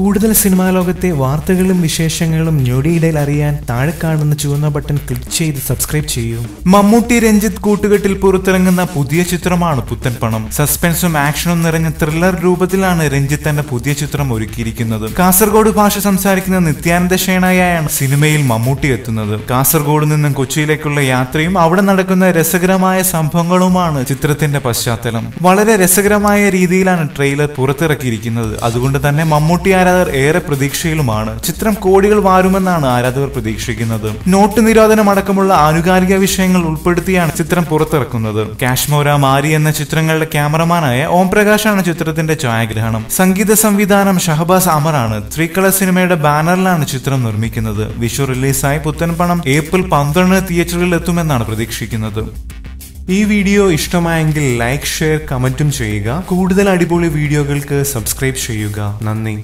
കൂടുതൽ സിനിമാ ലോകത്തെ വാർത്തകളും വിശേഷങ്ങളും ഞൊടിയിടയിൽ അറിയാൻ താഴെ കാണുന്ന ചുവന്ന ബട്ടൺ ക്ലിക്ക് ചെയ്ത് സബ്സ്ക്രൈബ് ചെയ്യൂ. മമ്മൂട്ടി രഞ്ജിത്ത് കൂട്ടുകെട്ടിൽ പുറത്തിറങ്ങുന്ന പുതിയ ചിത്രമാണ് പുത്തൻ പണം. സസ്പെൻസും ആക്ഷനും നിറഞ്ഞ ത്രില്ലർ രൂപത്തിലാണ് രഞ്ജിത്ത് തന്റെ പുതിയ ചിത്രം ഒരുക്കിയിരിക്കുന്നത്. കാസർഗോഡ് ഭാഷ സംസാരിക്കുന്ന നിത്യാനന്ദ ഷേണായാണ് സിനിമയിൽ മമ്മൂട്ടി എത്തുന്നത്. കാസർഗോഡ് നിന്നും കൊച്ചിയിലേക്കുള്ള യാത്രയും അവിടെ നടക്കുന്ന രസകരമായ സംഭവങ്ങളുമാണ് ചിത്രത്തിന്റെ പശ്ചാത്തലം. വളരെ രസകരമായ രീതിയിലാണ് ട്രെയിലർ പുറത്തിറക്കിയിരിക്കുന്നത്. അതുകൊണ്ട് തന്നെ മമ്മൂട്ടി ആരാധകർ ഏറെ പ്രതീക്ഷയിലുമാണ്. ചിത്രം കോടികൾ വാരുമെന്നാണ് ആരാധകർ പ്രതീക്ഷിക്കുന്നത്. നോട്ട് നിരോധനം അടക്കമുള്ള ആനുകാലിക വിഷയങ്ങൾ ഉൾപ്പെടുത്തിയാണ് ചിത്രം പുറത്തിറക്കുന്നത്. കാശ്മോര മാരി എന്ന ചിത്രങ്ങളുടെ ക്യാമറമാനായ ഓം പ്രകാശാണ് ചിത്രത്തിന്റെ ഛായാഗ്രഹണം. സംഗീത സംവിധാനം ഷഹബാസ് അമറാണ് ത്രികള സിനിമയുടെ ബാനറിലാണ് ചിത്രം നിർമ്മിക്കുന്നത്. വിഷു റിലീസായി പുത്തൻ പണം ഏപ്രിൽ പന്ത്രണ്ടിന് തിയേറ്ററിൽ എത്തുമെന്നാണ് പ്രതീക്ഷിക്കുന്നത്. ഈ വീഡിയോ ഇഷ്ടമായെങ്കിൽ ലൈക്ക് ഷെയർ കമന്റും ചെയ്യുക. കൂടുതൽ അടിപൊളി വീഡിയോകൾക്ക് സബ്സ്ക്രൈബ് ചെയ്യുക. നന്ദി.